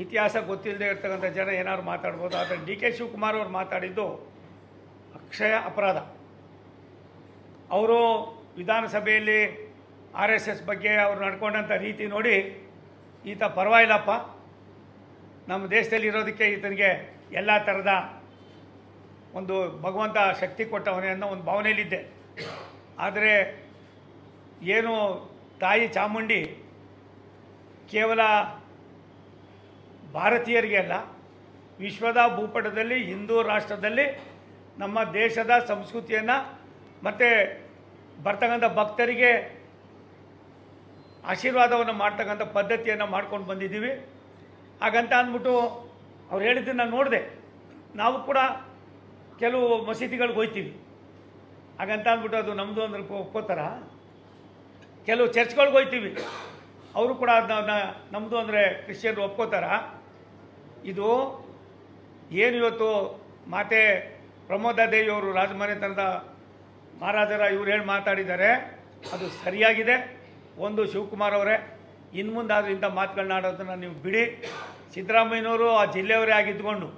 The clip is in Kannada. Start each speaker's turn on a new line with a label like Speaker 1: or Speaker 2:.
Speaker 1: ಇತಿಹಾಸ ಗೊತ್ತಿಲ್ಲದೆ ಇರ್ತಕ್ಕಂಥ ಜನ ಏನಾದ್ರು ಮಾತಾಡ್ಬೋದು. ಆದರೆ ಡಿ ಕೆ ಶಿವಕುಮಾರ್ ಅವರು ಮಾತಾಡಿದ್ದು ಅಕ್ಷಯ ಅಪರಾಧ. ಅವರು ವಿಧಾನಸಭೆಯಲ್ಲಿ ಆರ್ ಎಸ್ ಎಸ್ ಬಗ್ಗೆ ಅವರು ನಡ್ಕೊಂಡಂಥ ರೀತಿ ನೋಡಿ, ಈತ ಪರವಾಗಿಲ್ಲಪ್ಪ. ನಮ್ಮ ದೇಶದಲ್ಲಿ ಇರೋದಕ್ಕೆ ಈತನಿಗೆ ಎಲ್ಲ ಥರದ ಒಂದು ಭಗವಂತ ಶಕ್ತಿ ಕೊಟ್ಟವನೇ ಅನ್ನೋ ಒಂದು ಭಾವನೆಯಲ್ಲಿದ್ದೆ. ಆದರೆ ಏನು ತಾಯಿ ಚಾಮುಂಡಿ ಕೇವಲ ಭಾರತೀಯರಿಗೆ ಅಲ್ಲ, ವಿಶ್ವದ ಭೂಪಟದಲ್ಲಿ, ಹಿಂದೂ ರಾಷ್ಟ್ರದಲ್ಲಿ ನಮ್ಮ ದೇಶದ ಸಂಸ್ಕೃತಿಯನ್ನು ಮತ್ತು ಬರ್ತಕ್ಕಂಥ ಭಕ್ತರಿಗೆ ಆಶೀರ್ವಾದವನ್ನು ಮಾಡ್ತಕ್ಕಂಥ ಪದ್ಧತಿಯನ್ನು ಮಾಡ್ಕೊಂಡು ಬಂದಿದ್ದೀವಿ. ಹಾಗಂತ ಅಂದ್ಬಿಟ್ಟು ಅವ್ರು ಹೇಳಿದ್ದನ್ನು ನಾನು ನೋಡಿದೆ. ನಾವು ಕೂಡ ಕೆಲವು ಮಸೀದಿಗಳಿಗೆ ಹೋಗ್ತೀವಿ ಹಾಗಂತ ಅಂದ್ಬಿಟ್ಟು ಅದು ನಮ್ಮದು ಅಂದ್ರೆ ಒಪ್ಕೋತಾರ ಕೆಲವು ಚರ್ಚ್ಗಳಿಗೆ ಹೋಗ್ತೀವಿ ಅವರು ಕೂಡ ಅದನ್ನ ನಮ್ಮದು ಅಂದರೆ ಕ್ರಿಶ್ಚಿಯನ್ರು ಒಪ್ಕೋತಾರ. ಇದು ಏನು ಇವತ್ತು ಮಾತೆ ಪ್ರಮೋದ ದೇವಿ ಅವರು ರಾಜಮನೆತನದ ಮಹಾರಾಜರ ಇವ್ರು ಹೇಳಿ ಮಾತಾಡಿದ್ದಾರೆ, ಅದು ಸರಿಯಾಗಿದೆ. ಒಂದು ಶಿವಕುಮಾರ್ ಅವರೇ ಇನ್ನು ಇಂಥ ಮಾತುಗಳನ್ನ ಆಡೋದನ್ನು ನೀವು ಬಿಡಿ. ಸಿದ್ದರಾಮಯ್ಯನವರು ಆ ಜಿಲ್ಲೆಯವರೇ ಆಗಿದ್ದುಕೊಂಡು